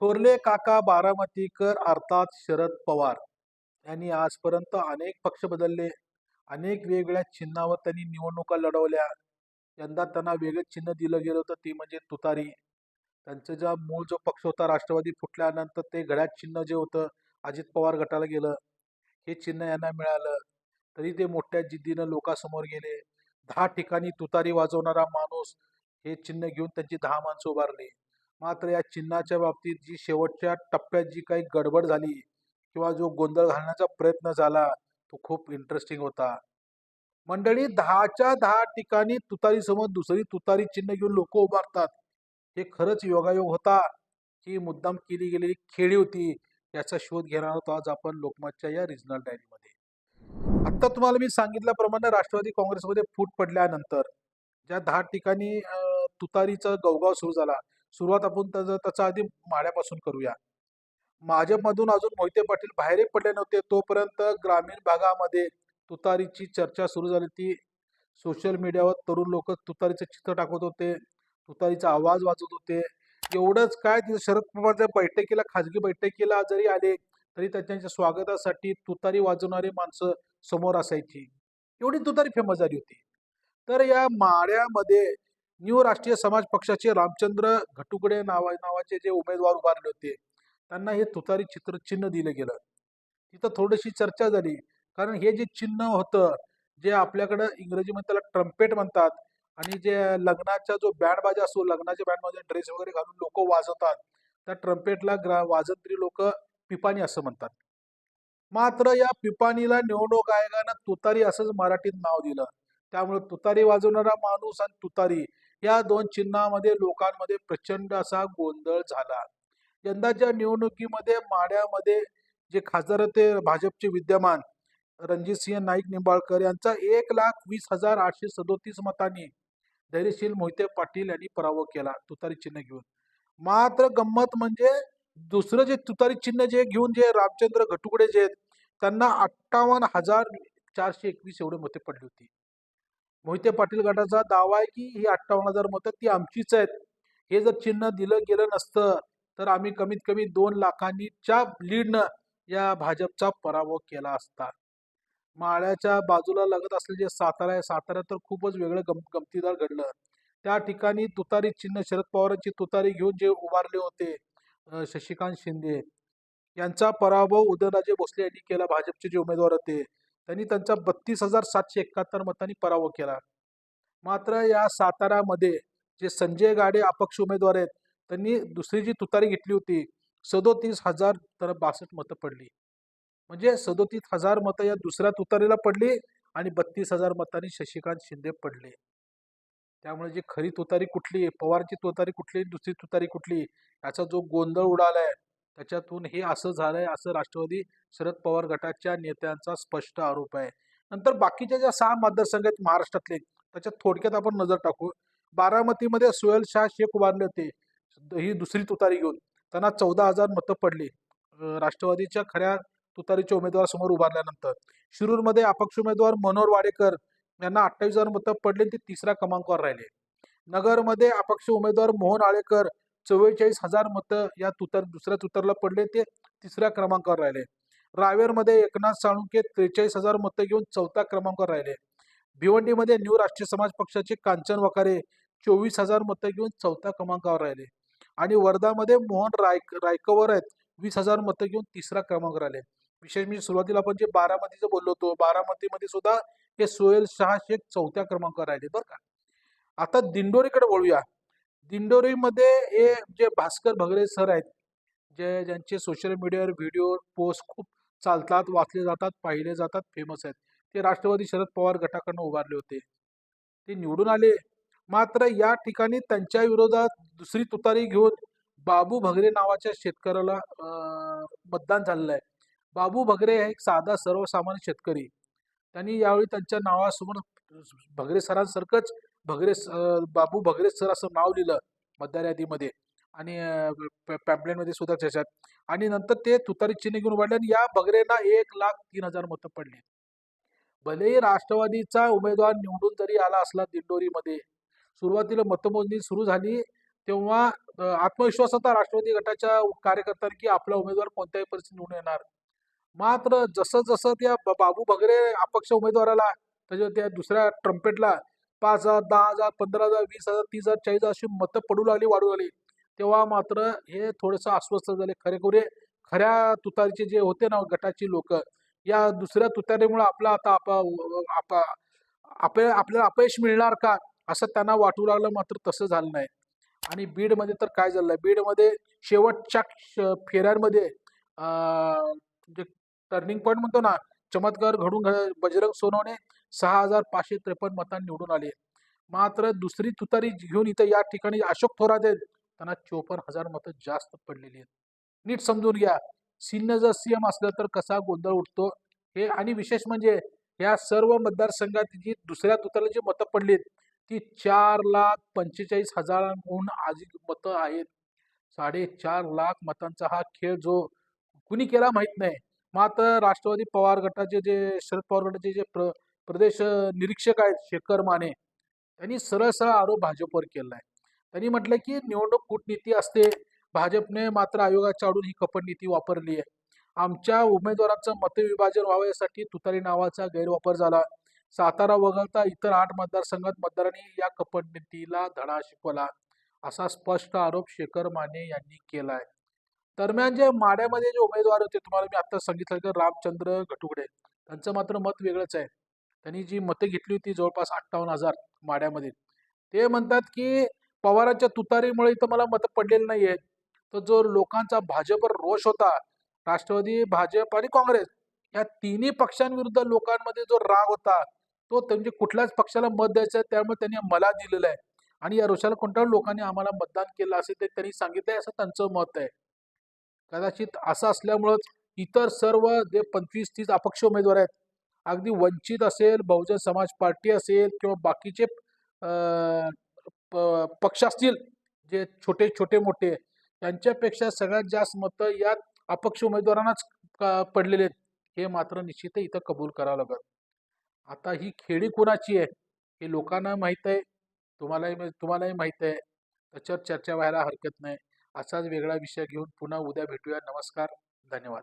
थोरले काका बारामतीकर अर्थात शरद पवार. यांनी आजपर्यंत अनेक पक्ष बदलले अनेक वेगवेगळ्या चिन्हावर त्यांनी निवडणुका लढवल्या. यंदा त्यांना वेगळं चिन्ह दिलं गेलं होतं ते म्हणजे तुतारी. त्यांचं ज्या मूळ जो पक्ष होता राष्ट्रवादी फुटल्यानंतर ते घड्यात चिन्ह जे होतं अजित पवार गटाला गेलं हे चिन्ह यांना मिळालं. तरी ते मोठ्या जिद्दीनं लोकांसमोर गेले. दहा ठिकाणी तुतारी वाजवणारा माणूस हे चिन्ह घेऊन त्यांची दहा माणसं उभारली. मात्र या चिन्हाच्या बाबतीत जी शेवटच्या टप्प्यात जी काही गडबड झाली किंवा जो गोंधळ घालण्याचा प्रयत्न झाला तो खूप इंटरेस्टिंग होता. मंडळी दहाच्या दहा ठिकाणी तुतारी समोर दुसरी तुतारी चिन्ह घेऊन लोक उभारतात. हे खरंच योगायोग होता. की मुद्दाम केली गेलेली खेळी होती. याचा शोध घेणार होतो आज आपण लोकमतच्या या रिजनल डायरीमध्ये आत्ता तुम्हाला मी सांगितल्याप्रमाणे राष्ट्रवादी काँग्रेसमध्ये फूट पडल्यानंतर ज्या दहा ठिकाणी तुतारीचा गवगाव सुरू झाला सुरुवात आपण त्याचा त्याचा आधी माड्यापासून करूया. भाजपमधून अजून मोहिते पाटील बाहेरही पडले नव्हते तोपर्यंत ग्रामीण भागामध्ये तुतारीची चर्चा सुरू झाली ती सोशल मीडियावर तरुण लोक तुतारीचं चित्र टाकत होते तुतारीचा आवाज वाजवत होते. एवढंच काय तिथे शरद पवारच्या बैठकीला खाजगी बैठकीला जरी आले तरी त्यांच्या स्वागतासाठी तुतारी वाजवणारी माणसं समोर असायची. एवढी तुतारी फेमस झाली होती. तर या माळ्यामध्ये न्यू राष्ट्रीय समाज पक्षाचे रामचंद्र घटुकडे नावा नावाचे जे उमेदवार उभारले होते त्यांना हे तुतारी चित्र चिन्ह दिलं गेलं. तिथं थोडीशी चर्चा झाली कारण हे जे चिन्ह होतं जे आपल्याकडं इंग्रजीमध्ये त्याला ट्रम्पेट म्हणतात आणि जे लग्नाचा जो बँड बाजा असतो लग्नाच्या बँडमध्ये ड्रेस वगैरे घालून लोक वाजवतात त्या ट्रम्पेटला ग्रा वाजंत्री लोक पिपाणी असं म्हणतात. मात्र या पिपाणीला निवडणूक आयोगानं तुतारी असंच मराठीत नाव दिलं. त्यामुळे तुतारी वाजवणारा माणूस आणि तुतारी या दोन चिन्हामध्ये लोकांमध्ये प्रचंड असा गोंधळ झाला. यंदाच्या निवडणुकीमध्ये माड्यामध्ये जे खासदार होते भाजपचे विद्यमान रणजितसिंह नाईक निंबाळकर यांचा एक लाख वीस हजार आठशे सदोतीस मतांनी धैर्यशील मोहिते पाटील यांनी पराभव केला तुतारी चिन्ह घेऊन. मात्र गंमत म्हणजे दुसरं जे तुतारी चिन्ह जे घेऊन जे रामचंद्र घटुकडे जे आहेत त्यांना अठ्ठावन्न हजार चारशे एकवीस एवढे मते पडली होती. मोहिते पाटील गटाचा दावा आहे की ही अठ्ठावन्न हजार मतं ती आमचीच आहेत. हे जर चिन्ह दिलं गेलं नसतं तर आम्ही कमीत कमी दोन लाखांनीच्या लीडनं या भाजपचा पराभव केला असता. माळ्याच्या बाजूला लगत असलेले जे सातारा आहे. सातारा तर खूपच वेगळं गम गमतीदार घडलं. त्या ठिकाणी तुतारी चिन्ह शरद पवारांची तुतारी घेऊन जे उभारले होते शशिकांत शिंदे यांचा पराभव उदयनराजे भोसले यांनी केला. भाजपचे जे उमेदवार होते त्यांनी त्यांचा बत्तीस हजार सातशे एकाहत्तर मतांनी पराभव केला. मात्र या सातारामध्ये जे संजय गाडे अपक्ष उमेदवार आहेत त्यांनी दुसरी जी तुतारी घेतली होती सदोतीस हजार तर बासष्ट मतं पडली. म्हणजे सदोतीस हजार मतं या दुसऱ्या तुतारीला पडली आणि बत्तीस हजार मतांनी शशिकांत शिंदे पडले. त्यामुळे जी खरी तुतारी कुठली पवारची तुतारी कुठली दुसरी तुतारी कुठली याचा जो गोंधळ उडालाय त्याच्यातून हे असं झालंय असं राष्ट्रवादी शरद पवार गटाच्या नेत्यांचा स्पष्ट आरोप आहे. नंतर बाकीच्या ज्या सहा मतदारसंघ आहेत महाराष्ट्रातले त्याच्यात थोडक्यात आपण नजर टाकू. बारामतीमध्ये सुहेल शाह शेख उभारले होते. ही दुसरी तुतारी घेऊन. त्यांना चौदा हजार मतं पडली. राष्ट्रवादीच्या खऱ्या तुतारीच्या उमेदवारासमोर उभारल्यानंतर. शिरूरमध्ये अपक्ष उमेदवार मनोहर वाडेकर यांना अठ्ठावीस हजार मतं पडली आणि ते तिसऱ्या क्रमांकावर राहिले. नगरमध्ये अपक्ष उमेदवार मोहन आळेकर चव्वेचाळीस हजार मतं या तुतार दुसऱ्या तुतरला पडले ते तिसऱ्या क्रमांकावर राहिले. रावेरमध्ये एकनाथ साळुंके त्रेचाळीस हजार मतं घेऊन चौथ्या क्रमांकावर राहिले. भिवंडीमध्ये न्यू राष्ट्रीय समाज पक्षाचे कांचन वकारे चोवीस हजार मतं घेऊन चौथ्या क्रमांकावर राहिले. आणि वर्धामध्ये मोहन राय रायकवर आहेत वीस हजार मतं घेऊन तिसरा क्रमांकावर आले विशेष म्हणजे सुरुवातीला आपण जे बारामतीचं बोललो होतो बारामतीमध्ये सुद्धा हे सोहेल शहा शेख चौथ्या क्रमांकावर राहिले बरं का. आता दिंडोरीकडे वळूया. दिंडोरीमध्ये हे जे भास्कर भगरे सर आहेत जे ज्यांचे सोशल मीडियावर व्हिडिओ पोस्ट खूप चालतात वाचले जातात पाहिले जातात फेमस आहेत. ते राष्ट्रवादी शरद पवार गटाकडनं उभारले होते. ते निवडून आले. मात्र या ठिकाणी त्यांच्या विरोधात दुसरी तुतारी घेऊन बाबू भगरे नावाच्या शेतकऱ्याला मतदान झालेलं आहे. बाबू भगरे हे एक साधा सर्वसामान्य शेतकरी. त्यांनी यावेळी त्यांच्या नावासमोर भगरे सरांसारखंच भगरे बाबू भगरे सर असं नाव लिहिलं मतदार यादीमध्ये. आणि पॅम्पलेटमध्ये सुद्धा त्याच्यात आणि नंतर ते तुतारी चिन्ह घेऊन वाढले आणि या भगरेंना एक लाख तीन हजार मतं पडली. भलेही राष्ट्रवादीचा उमेदवार निवडून जरी आला असला दिंडोरीमध्ये. सुरुवातीला मतमोजणी सुरू झाली तेव्हा आत्मविश्वास होता राष्ट्रवादी गटाच्या कार्यकर्त्यांनी की आपला उमेदवार कोणत्याही परिस्थितीत निवडून येणार. मात्र जसं जसं त्या ब- बाबू भगरे अपक्ष उमेदवाराला त्याच्या त्या दुसऱ्या ट्रम्पेटला पाच हजार दहा हजार पंधरा हजार वीस हजार तीस हजार चाळीस हजार अशी मतं पडू लागली वाढू लागली. तेव्हा मात्र हे थोडंसं अस्वस्थ झाले. खरेखुरे खऱ्या तुतारीचे जे होते ना गटाची लोक या दुसऱ्या तुतारीमुळे आपला आता आपा आपा आप आपल्याला अपयश मिळणार का असं त्यांना वाटू लागलं मात्र तसं झालं नाही. आणि बीडमध्ये तर काय झालं? बीडमध्ये शेवटच्या फेऱ्यांमध्ये जे टर्निंग पॉईंट म्हणतो ना चमत्कार घडून घ- बजरंग सोनवणे सहा हजार पाचशे त्रेपन्न मतांनी निवडून आले. मात्र दुसरी तुतारी घेऊन इथं या ठिकाणी अशोक थोरात आहेत. त्यांना चोपन्न हजार मतं जास्त पडलेली आहेत. नीट समजून घ्या. सिन्ह जर सीएम असलं तर कसा गोंधळ उठतो हे आणि विशेष म्हणजे या सर्व मतदारसंघात जी दुसऱ्या तुताला जी मतं पडलीत ती चार लाख पंचेचाळीस हजारांहून अधिक मतं आहेत. साडेचार लाख मतांचा हा खेळ जो कुणी केला माहीत नाही. मात्र राष्ट्रवादी पवार गटाचे जे शरद पवार गटाचे जे प्र प्रदेश निरीक्षक आहेत शेखर माने. त्यांनी सरळ सरळ आरोप भाजपवर केला आहे त्यांनी म्हटलं की निवडणूक कूटनीती असते. भाजपने मात्र आयोगाच्या आडून ही कपटनीती वापरली आहे. आमच्या उमेदवारांचं मतविभाजन व्हावं यासाठी तुतारी नावाचा गैरवापर झाला. सातारा वगळता इतर आठ मतदारसंघात मतदारांनी या कपटनीतीला धडा शिकवला. असा स्पष्ट आरोप शेखर माने यांनी केलाय. दरम्यान जे माड्यामध्ये जे उमेदवार होते तुम्हाला मी आता सांगितलं की रामचंद्र घटुगडे. त्यांचं मात्र मत वेगळंच आहे. त्यांनी जी मतं घेतली होती जवळपास अठ्ठावन्न हजार माड्यामध्ये ते म्हणतात की पवारांच्या तुतारीमुळे इथं मला मतं पडलेली नाही आहेत तर जो लोकांचा भाजपवर रोष होता राष्ट्रवादी भाजप आणि काँग्रेस या तिन्ही पक्षांविरुद्ध लोकांमध्ये जो राग होता तो त्यांचे कुठल्याच पक्षाला मत द्यायचं आहे त्यामुळे त्यांनी मला दिलेलं आहे. आणि या रोषाला कोणत्या लोकांनी आम्हाला मतदान केलं असेल ते त्यांनी सांगितलंय असं त्यांचं मत आहे. कदाचित असं असल्यामुळंच इतर सर्व जे पंचवीस तीस अपक्ष उमेदवार आहेत अगदी वंचित असेल बहुजन समाज पार्टी असेल किंवा बाकीचे प- पक्ष असतील जे छोटे छोटे मोठे त्यांच्यापेक्षा सगळ्यात जास्त मतं यात अपक्ष उमेदवारांनाच पडलेले आहेत हे मात्र निश्चित इथं कबूल करावं लागत आता ही खेळी कुणाची आहे हे लोकांना माहीत आहे तुम्हालाही तुम्हालाही माहीत आहे त्याच्यावर चर्चा व्हायला हरकत नाही. असाच वेगळा विषय घेऊन पुन्हा उद्या भेटूया. नमस्कार धन्यवाद.